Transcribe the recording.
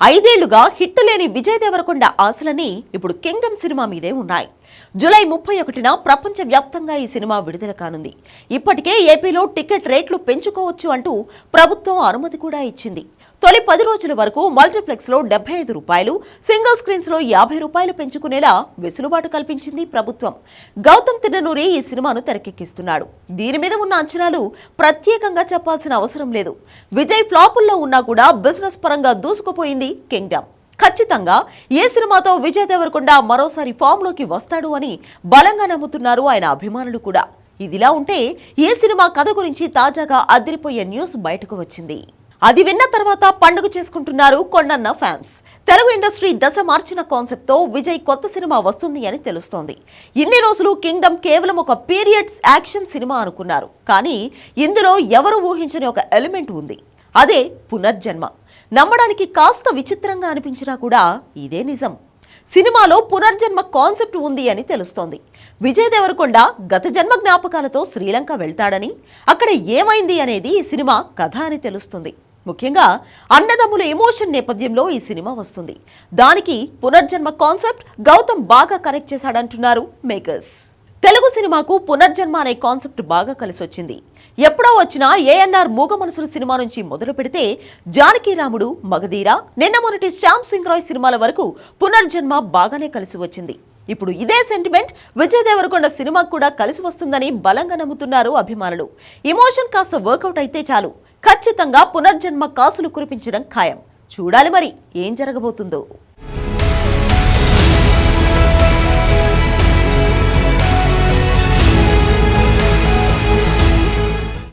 ఐదేళ్ళుగా hit లేని విజయ్ దేవరకొండ ఆశలని ఇప్పుడు Kingdom cinema మీదే ఉన్నాయి. జూలై ముప్పై ఒకటిన ప్రపంచ వ్యాప్తంగా ఈ సినిమా విడుదల కానుంది. ఇప్పటికే ఏపీలో టికెట్ రేట్లు పెంచుకోవచ్చు అంటూ ప్రభుత్వం అనుమతి కూడా ఇచ్చింది. తొలి పది రోజుల వరకు మల్టీప్లెక్స్లో డెబ్బై ఐదు రూపాయలు సింగిల్ స్క్రీన్స్లో యాభై రూపాయలు పెంచుకునేలా వెసులుబాటు కల్పించింది ప్రభుత్వం. గౌతమ్ తిన్ననూరి ఈ సినిమాను తెరకెక్కిస్తున్నాడు. దీని మీద ఉన్న అంచనాలు ప్రత్యేకంగా చెప్పాల్సిన అవసరం లేదు. విజయ్ ఫ్లాపుల్లో ఉన్నా కూడా బిజినెస్ పరంగా దూసుకుపోయింది కింగ్డమ్. ఖచ్చితంగా ఏ సినిమాతో విజయ్ దేవరకొండ మరోసారి ఫామ్లోకి వస్తాడు అని బలంగా నమ్ముతున్నారు ఆయన అభిమానులు కూడా. ఇదిలా ఉంటే ఏ సినిమా కథ గురించి తాజాగా అదిరిపోయే న్యూస్ బయటకు వచ్చింది. అది విన్న తర్వాత పండుగ చేసుకుంటున్నారు కొండన్న ఫ్యాన్స్. తెలుగు ఇండస్ట్రీ దశ మార్చిన కాన్సెప్ట్తో విజయ్ కొత్త సినిమా వస్తుంది అని తెలుస్తోంది. ఇన్ని రోజులు కింగ్డమ్ కేవలం ఒక పీరియడ్స్ యాక్షన్ సినిమా అనుకున్నారు. కానీ ఇందులో ఎవరు ఊహించని ఒక ఎలిమెంట్ ఉంది. అదే పునర్జన్మ. నమ్మడానికి కాస్త విచిత్రంగా అనిపించినా కూడా ఇదే నిజం. సినిమాలో పునర్జన్మ కాన్సెప్ట్ ఉంది అని తెలుస్తోంది. విజయ్ దేవరకొండ గత జన్మ జ్ఞాపకాలతో శ్రీలంక వెళ్తాడని అక్కడ ఏమైంది అనేది ఈ సినిమా కథ అని తెలుస్తుంది. ముఖ్యంగా అన్నదమ్ముల ఎమోషన్ నేపథ్యంలో ఈ సినిమా వస్తుంది. దానికి పునర్జన్మ కాన్సెప్ట్ గౌతమ్ బాగా కనెక్ట్ చేశాడంటున్నారు మేకర్స్. తెలుగు సినిమాకు పునర్జన్మ అనే కాన్సెప్ట్ బాగా కలిసొచ్చింది. ఎప్పుడో వచ్చిన ఏఎన్ఆర్ మూగ మనసుల సినిమా నుంచి మొదలు పెడితే జానకి రాముడు మగధీర నిన్న మొన్నటి శ్యామ్ సింగ్ రాయ్ సినిమాల వరకు పునర్జన్మ బాగానే కలిసి వచ్చింది ఇప్పుడు ఇదే సెంటిమెంట్ విజయ్ దేవరకొండ సినిమాకు కూడా కలిసి వస్తుందని బలంగా నమ్ముతున్నారు అభిమానులు. ఇమోషన్ కాస్త వర్కౌట్ అయితే చాలు. ఖచ్చితంగా పునర్జన్మ కాసులు కురిపించడం ఖాయం. చూడాలి మరి ఏం జరగబోతుందో.